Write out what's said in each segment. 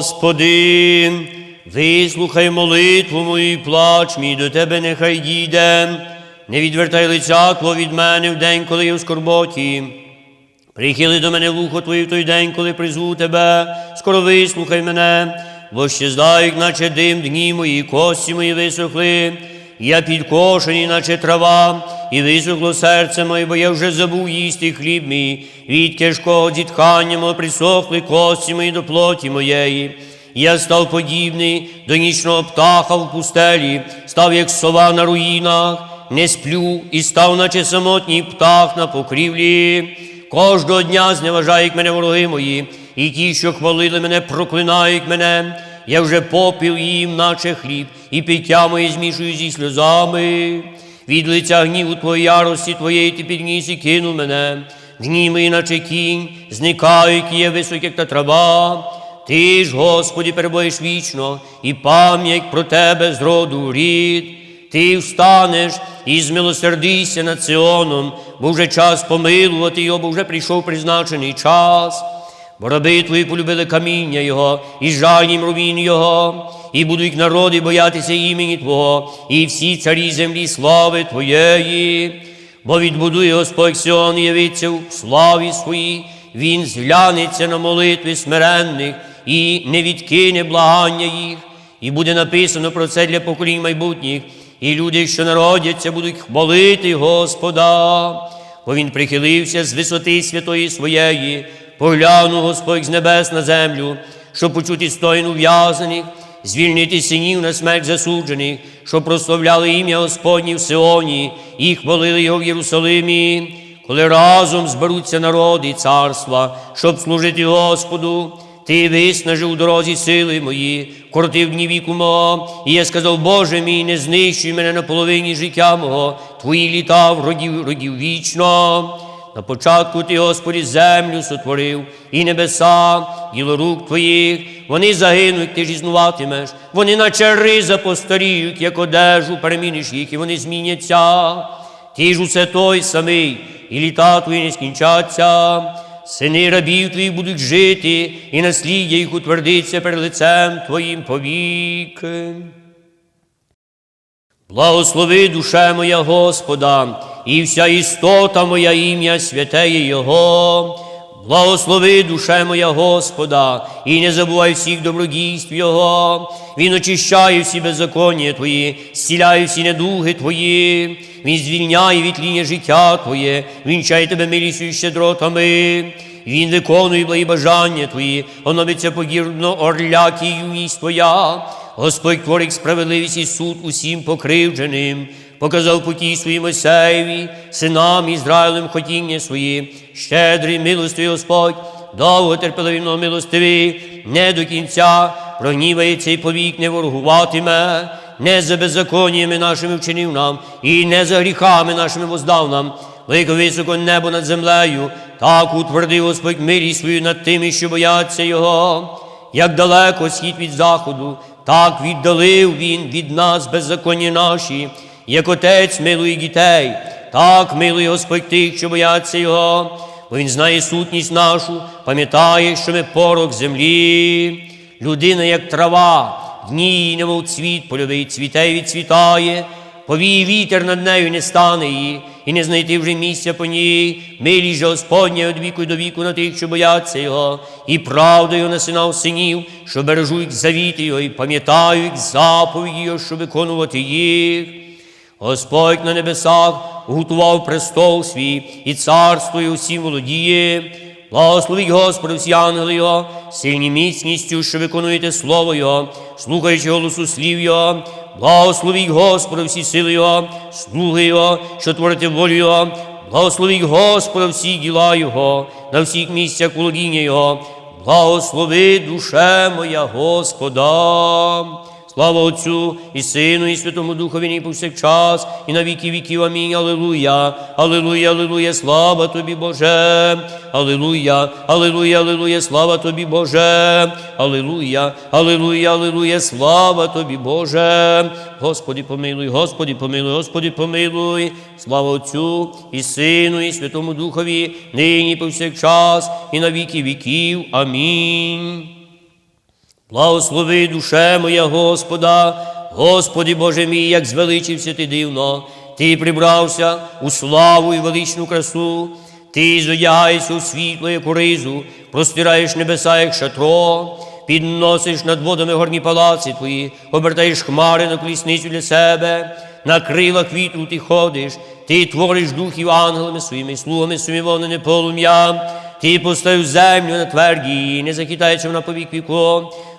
Господи, вислухай молитву мою і плач мій до тебе нехай дійде. Не відвертай лиця Твого від мене в день, коли я в скорботі. Прихили до мене вухо Твоє в той день, коли призву Тебе, скоро вислухай мене, бо ще здають, наче дим дні мої, кості мої висохли. Я підкошений, наче трава, і висохло серце моє, бо я вже забув їсти хліб мій, від тяжкого зітхання мого присохли кості мої до плоті моєї. Я став подібний до нічного птаха в пустелі, став як сова на руїнах, не сплю і став, наче самотній птах на покрівлі. Кожного дня зневажають мене вороги мої, і ті, що хвалили мене, проклинають мене. Я вже попів їм, наче хліб, і пиття моє змішую зі сльозами. Від лиця гніву твоєї ярості твоєї ти підніс і кинув мене. Гнів мої, наче кінь, зникають, є високі, як та трава. Ти ж, Господі, перебуєш вічно, і пам'ять про тебе з роду рід. Ти встанеш і змилосердися над Сіоном, бо вже час помилувати його, бо вже прийшов призначений час. Бо твої полюбили каміння Його, і жальнім рубін Його, і будуть народи боятися імені Твого, і всі царі землі слави Твоєї. Бо відбудує Господь Сіон, явиться в славі своїй, Він зглянеться на молитви смиренних і не відкине благання їх. І буде написано про це для поколінь майбутніх, і люди, що народяться, будуть хвалити Господа, бо Він прихилився з висоти святої своєї, поглянув Господь з небес на землю, щоб почути стойну в'язаних, звільнити синів на смерть засуджених, щоб прославляли ім'я Господнє в Сионі і хвалили його в Єрусалимі, коли разом зберуться народи і царства, щоб служити Господу. Ти виснажив у дорозі сили мої, коротив дні віку мого, і я сказав, Боже мій, не знищуй мене на половині життя мого, твої літа вродів, родів вічно. На початку ти, Господи, землю сотворив, і небеса, діло рук твоїх, вони загинуть, ти ж існуватимеш, вони наче риза постаріють, як одежу, переміниш їх, і вони зміняться. Ти ж усе той самий, і літа твої не скінчаться. Сини рабів твоїх будуть жити, і насліддя їх утвердиться перед лицем Твоїм повіки. Благослови душе моя Господа, і вся істота моя ім'я святеє Його. Благослови душе моя Господа, і не забувай всіх добродійств Його. Він очищає всі беззаконня Твої, зціляє всі недуги Твої, Він звільняє від ління життя Твоє, вінчає тебе милістю і щедротами. Він виконує благі бажання Твої, оновиться погірно орляки і юність Твоя. Господь творить справедливість і суд усім покривдженим, показав путі свої Мойсеєві, синам Ізраїлем хотіння свої, щедрий милостивий Господь, довго терпеливно милостивий, не до кінця прогнівається і повік не ворогуватиме, не за беззаконнями нашими вчинив нам, і не за гріхами нашими воздав нам, велико високо небо над землею, так утвердив Господь милість свою над тими, що бояться Його. Як далеко схід від заходу, так віддалив Він від нас беззаконні наші, як отець милує дітей, так милує Господь тих, що бояться Його, бо Він знає сутність нашу, пам'ятає, що ми порох землі. Людина, як трава, дні її, немов цвіт польовий, цвіте і відцвітає, повіє вітер над нею не стане її, і не знайти вже місця по ній. Милість же Господня від віку до віку на тих, що бояться Його, і правдою на синав синів, що бережуть завіти Його, і пам'ятають заповіді Його, що виконувати їх. Господь на небесах готував престол свій, і царство його всім володіє. Благословіть Господи, всі ангели Його, сильні міцністю, що виконуєте Слово Його, слухаючи голосу слів Його. Благословіть Господи, всі сили Його, слуги Його, що творите волю Його. Благословіть Господа всі діла Його, на всіх місцях володіння Його. Благослови душе моя Господа. Слава Отцю і Сину, і Святому Духові, нині повсякчас, і на віки віків. Амінь. Аллилуйя, Аллилуйя, Аллилуйя, слава тобі, Боже. Аллилуйя, Аллилуйя, Аллилуйя, слава тобі, Боже. Аллилуйя, Аллилуйя, Аллилуйя, слава тобі, Боже. Господи, помилуй, Господи, помилуй, Господи, помилуй. Слава Отцю і Сину, і Святому Духові, нині повсякчас, і на віки віків. Амінь. Благослови душе моя Господа, Господи Боже мій, як звеличився ти дивно, ти прибрався у славу і величну красу, ти зодягаєшся у світло, як у ризу, простираєш небеса, як шатро, підносиш над водами горні палаці твої, обертаєш хмари на колісницю для себе, на крилах вітру ти ходиш, ти твориш духів ангелами своїми, слугами своїми вогнене полум'я. Ти поставив землю на тверді не захитається вона по вік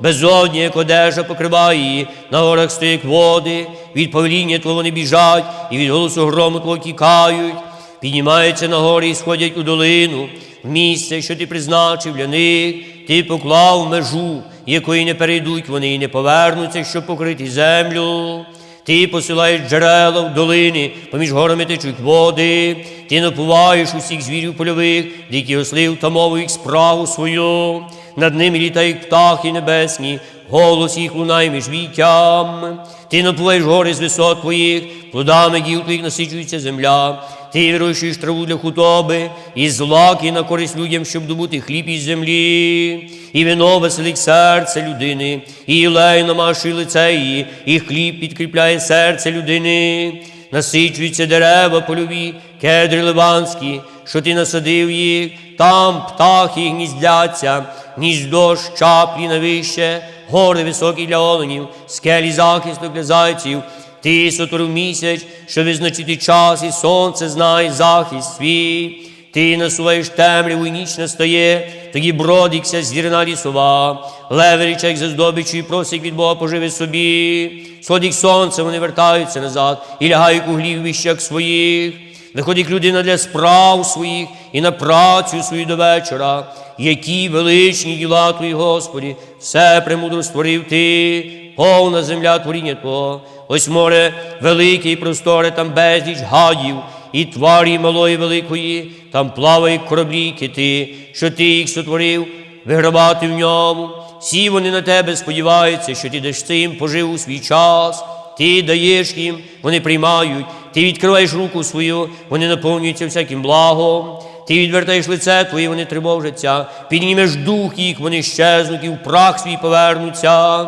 віку. Як одежа покриває її, на горах стоять води, від повеління твого вони біжать, і від голосу грому твого тікають. Піднімаються на гори і сходять у долину, в місце, що ти призначив для них, ти поклав межу, якої не перейдуть вони і не повернуться, щоб покрити землю. Ти посилаєш джерела в долини, поміж горами течуть води, ти напуваєш усіх звірів польових, дикі ослив тамовують справу свою, над ними літають птахи небесні, голос їх лунає між віттям. Ти напуваєш гори з висот твоїх, плодами діл твоїх насичується земля. Ти вирощуєш траву для худоби, і злаки на користь людям, щоб добути хліб із землі, і вино веселить серце людини, і ілей намашує лице її, і хліб підкріпляє серце людини. Насичуються дерева польові, кедри ливанські, що ти насадив їх, там птахи гніздяться, гніздо ж чаплі навище, гори високі для оленів, скелі захисту для зайців. Ти сотворив місяць, що визначити час, і сонце знає захист свій. Ти насуваєш темряву, і ніч настає, тоді бродиться зірна лісова, леверича, як за і просить від Бога поживи собі. Сходить сонце, вони вертаються назад і лягають у глівищах своїх. Виходить людина для справ своїх і на працю свою до вечора. Які величні діла Твої, Господі, все премудро створив Ти, повна земля творіння Твого. Ось море велике і просторе, там безліч гадів, і тварі малої великої, там плавають кораблі, кити, що ти їх сотворив, виграбати в ньому. Всі вони на тебе сподіваються, що ти даш цим пожив у свій час. Ти даєш їм, вони приймають, ти відкриваєш руку свою, вони наповнюються всяким благом. Ти відвертаєш лице твоє, вони тривожаться, піднімеш дух їх, вони щезнуть і в прах свій повернуться.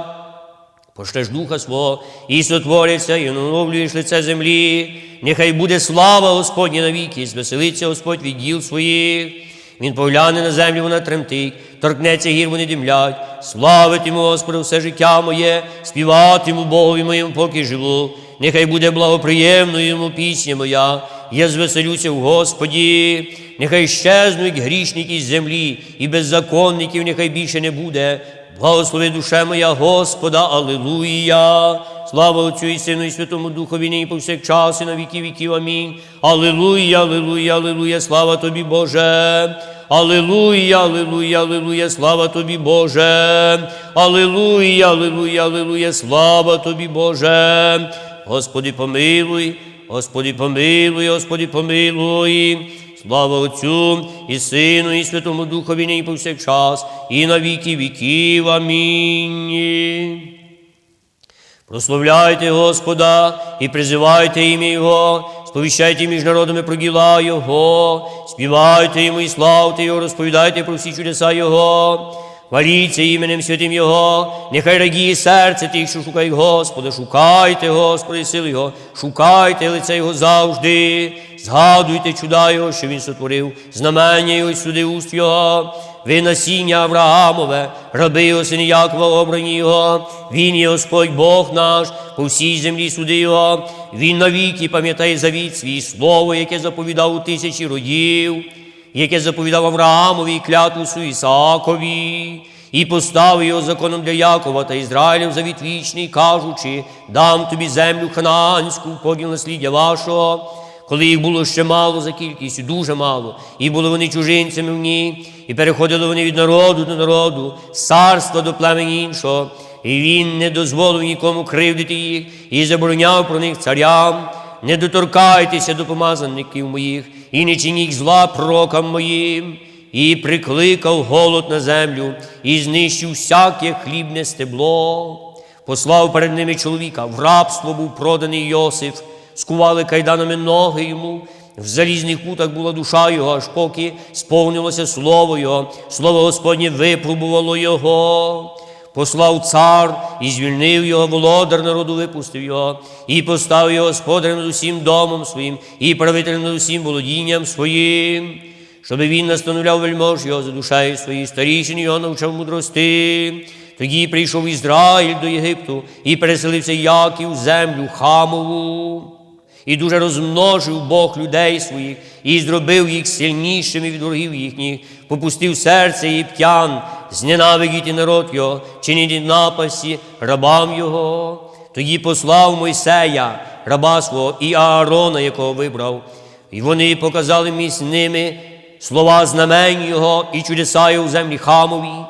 Пошлеш духа свого і сотворяться, і оновлюєш лице землі. Нехай буде слава Господня навіки, звеселиться Господь від діл своїх. Він погляне на землю, вона тремтить, торкнеться гір, вони димлять. Славитиму Господу все життя моє, співатиму Богові моєму, поки живу. Нехай буде благоприємною йому пісня моя. Я звеселюся в Господі. Нехай щезнуть грішники з землі, і беззаконників нехай більше не буде. Благослови душе моя Господа, Аллилуйя. Слава Отцю і Сину, і Святому Духові, нині повсякчас, і на віки віків. Амінь. Аллилуйя, Аллилуйя, Аллилуйя, слава тобі, Боже. Аллилуйя, Аллилуйя, Аллилуйя, слава тобі, Боже. Аллилуйя, Аллилуйя, Аллилуйя, слава тобі, Боже. Господи, помилуй, Господи, помилуй, Господи, помилуй. Слава Отцю і Сину, і Святому Духові, нині повсякчас, і на віки віків. Амінь. Прославляйте Господа і призивайте ім'я Його, сповіщайте між народами про діла Його, співайте йому і славте Його, розповідайте про всі чудеса Його. Хваліться іменем святим Його, нехай радіє серце тих, що шукають Господа, шукайте, Господи, сили Його, шукайте лице Його завжди, згадуйте чуда Його, що Він сотворив, знамення Його, й суди уст Його. Ви насіння Авраамове, раби його сини Якова, обрані Його, Він є Господь Бог наш, по всій землі суди Його, Він навіки пам'ятає завіт свій слово, яке заповідав у тисячі родів, яке заповідав Авраамові і клятву Ісаакові, і поставив його законом для Якова та Ізраїлів завіт вічний, кажучи, дам тобі землю ханаанську, поділ насліддя вашого коли їх було ще мало за кількістю, дуже мало, і були вони чужинцями в ній, і переходили вони від народу до народу, з царства до племені іншого, і він не дозволив нікому кривдити їх, і забороняв про них царям. Не доторкайтеся до помазаників моїх, і не чиніть зла пророкам моїм, і прикликав голод на землю, і знищив всяке хлібне стебло. Послав перед ними чоловіка, в рабство був проданий Йосиф, скували кайданами ноги йому. В залізних путах була душа його, аж поки сповнилося слово Його, слово Господнє випробувало його. послав цар і звільнив його, володар народу випустив його, і поставив його господарем над усім домом своїм, і правителем над усім володінням своїм, щоб він настановляв вельмож його за душею своєї старішин його навчав мудрости. Тоді прийшов Ізраїль до Єгипту і переселився Яків землю Хамову. І дуже розмножив Бог людей своїх, і зробив їх сильнішими від ворогів їхніх, попустив серце єптян, зненавидіти народ його, чинити напасті рабам його. Тоді послав Мойсея, раба свого, і Аарона, якого вибрав. І вони показали між ними слова знамень його і чудеса його в землі Хамовій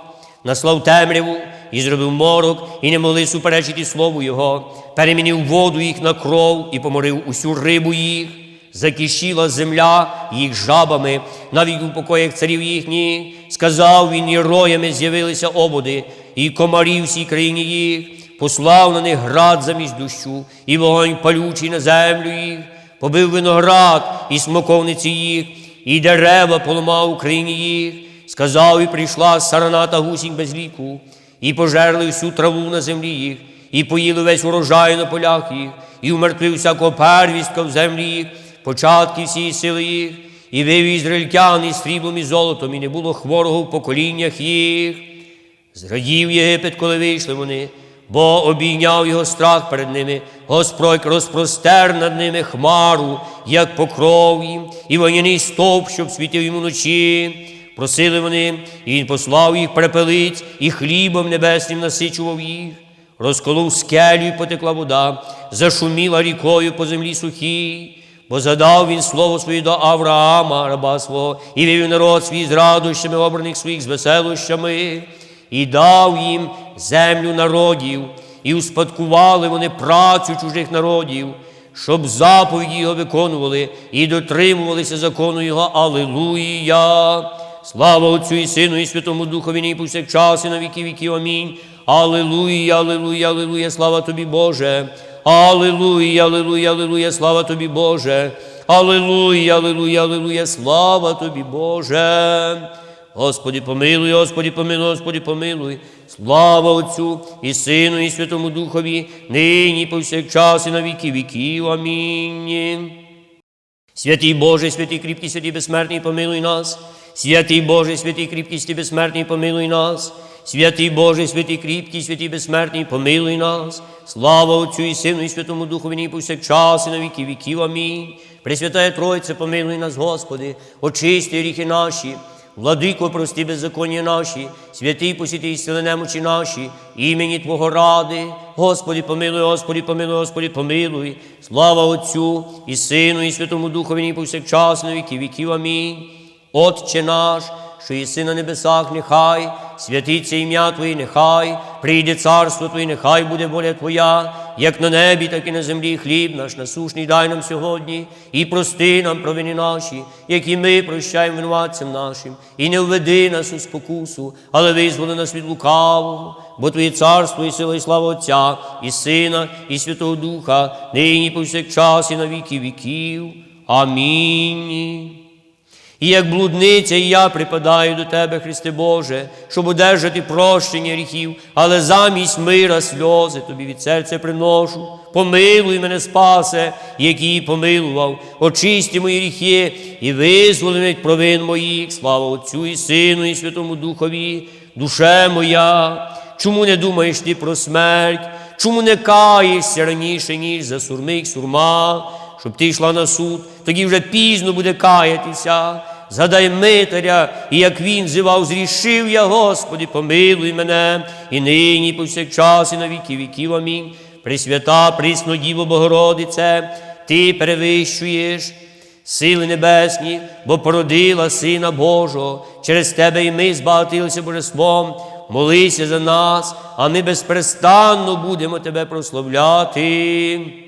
наслав темряву і зробив морок, і не могли суперечити слову Його, перемінив воду їх на кров і поморив усю рибу їх, закишіла земля їх жабами, навіть у покоях царів їхніх. Сказав він, і роями з'явилися ободи, і комарі всій країні їх, послав на них град замість дощу, і вогонь палючий на землю їх, побив виноград і смоковниці їх, і дерева поламав у країні їх. Сказав, і прийшла сарана та гусінь без ліку, і пожерли всю траву на землі їх, і поїли весь урожай на полях їх, і умертвив всякого первістка в землі їх, початки всієї сили їх, і вивів ізраїльтян із сріблом і золотом, і не було хворого в поколіннях їх. Зрадів Єгипет, коли вийшли вони, бо обійняв його страх перед ними, Господь розпростер над ними хмару, як покров їм, і вогняний стовп, щоб світив йому вночі. Просили вони, і він послав їх препелиць, і хлібом небесним насичував їх. Розколов скелю, і потекла вода, зашуміла рікою по землі сухій, бо задав він слово своє до Авраама, раба свого, і вивів народ свій з радощами обраних своїх з веселощами, і дав їм землю народів, і успадкували вони працю чужих народів, щоб заповіді його виконували і дотримувалися закону Його. Аллилуйя! Слава Отцю і Сину, і Святому Духові, нині повсякчас, і на віки віків. Амінь. Аллилуйя, аллилуйя, аллилуйя, слава тобі, Боже. Аллилуйя, аллилуйя, аллилуйя, слава тобі, Боже. Аллилуйя, аллилуйя, аллилуйя, слава тобі, Боже. Господи, помилуй, Господи, помилуй, Господи, помилуй. Слава Отцю і Сину, і Святому Духові, нині повсякчас, і на віки віків. Амінь. Святий Боже, святий кріпкий, святий безсмертний, помилуй нас. Святий Боже, святий кріпкий, святий безсмертний, помилуй нас. Святий Боже, святий кріпкий, святий безсмертний, помилуй нас. Слава Отцю і Сину, і Святому Духу, нині повсякчас, і на віки віків. Амінь. Пресвятая Тройце, помилуй нас, Господи, очисти гріхи наші. Владико, прости беззаконня наші, святий посіти сили немочі наші, імені Твого ради. Господи, помилуй, Господи, помилуй, Господи, помилуй. Слава Отцю і Сину, і Святому Духові, нині повсякчас, на віки віків. Амінь. Отче наш, що єси на небесах, нехай, святиться ім'я Твоє, нехай, прийде царство Твоє, нехай буде воля Твоя, як на небі, так і на землі. Хліб наш насушний дай нам сьогодні, і прости нам провини наші, які ми прощаємо винуватцям нашим, і не введи нас у спокусу, але визволи нас від лукавого, бо Твоє царство і сила, і слава Отця, і Сина, і Святого Духа, нині повсякчас, і на віки віків. Амінь. І як блудниця, і я припадаю до Тебе, Христе Боже, щоб одержати прощення гріхів, але замість мира сльози Тобі від серця приношу. Помилуй мене, спасе, який помилував, очисти мої гріхи і визволи від провин моїх, слава Отцю і Сину, і Святому Духові, душе моя, чому не думаєш ти про смерть, чому не каєшся раніше, ніж за сурмих сурма? щоб ти йшла на суд, тоді вже пізно буде каятися. Згадай Митаря, і як він зивав, зрішив я, Господи, помилуй мене, і нині, і повсякчас, і на віки віків. Амінь. Пресвята, присно Діво Богородице, Ти перевищуєш сили небесні, бо породила Сина Божого, через Тебе і ми збагатилися божеством. Молися за нас, а ми безперестанно будемо Тебе прославляти.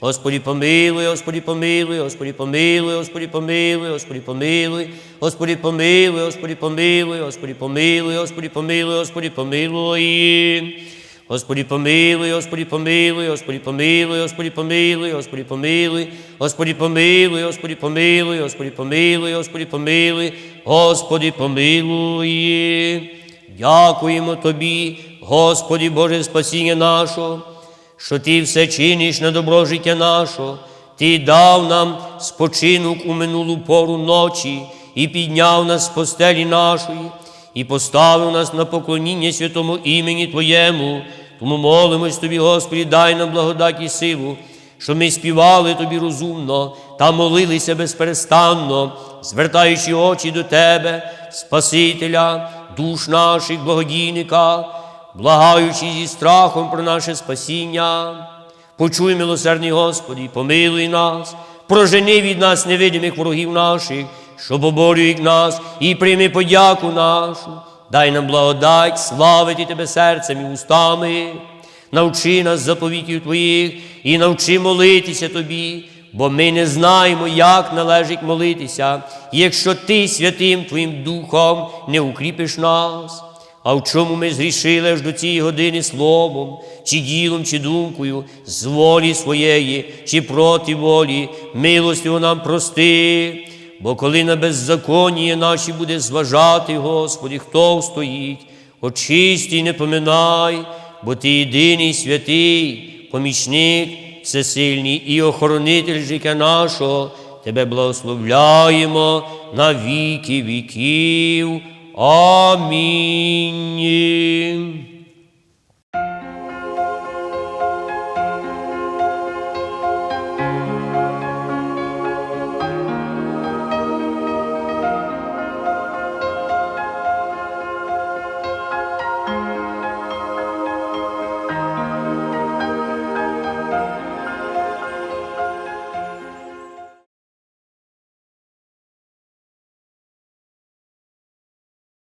Господи помилуй, Господи помилуй, Господи помилуй, Господи помилуй, Господи помилуй, Господи помилуй, Господи помилуй, Господи помилуй, Господи помилуй, Господи помилуй. Господи помилуй, Господи помилуй, Господи помилуй, Господи помилуй, Господи помилуй, Господи помилуй, Господи помилуй, Господи помилуй, Господи помилуй, Господи помилуй. Дякуємо Тобі, Господи Боже спасіння нашого, що Ти все чиниш на добро життя нашого, Ти дав нам спочинок у минулу пору ночі і підняв нас з постелі нашої і поставив нас на поклоніння святому імені Твоєму. Тому молимось Тобі, Господи, дай нам благодать і силу, щоб ми співали Тобі розумно та молилися безперестанно, звертаючи очі до Тебе, Спасителя, душ наших, благодійника, благаючи зі страхом про наше спасіння. Почуй, милосердний Господи, помилуй нас, прожени від нас невидимих ворогів наших, що поборюють нас, і прийми подяку нашу. Дай нам благодать, славити Тебе серцем і устами. Навчи нас заповітів Твоїх і навчи молитися Тобі, бо ми не знаємо, як належить молитися, якщо Ти святим Твоїм Духом не укріпиш нас. А в чому ми згрішили аж до цієї години словом, чи ділом, чи думкою, з волі своєї, чи проти волі, милостю нам прости. Бо коли на беззаконні наші буде зважати, Господи, хто стоїть, очисті, не поминай, бо Ти єдиний святий, помічник, всесильний і охоронитель життя нашого, Тебе благословляємо на віки віків. Амінь.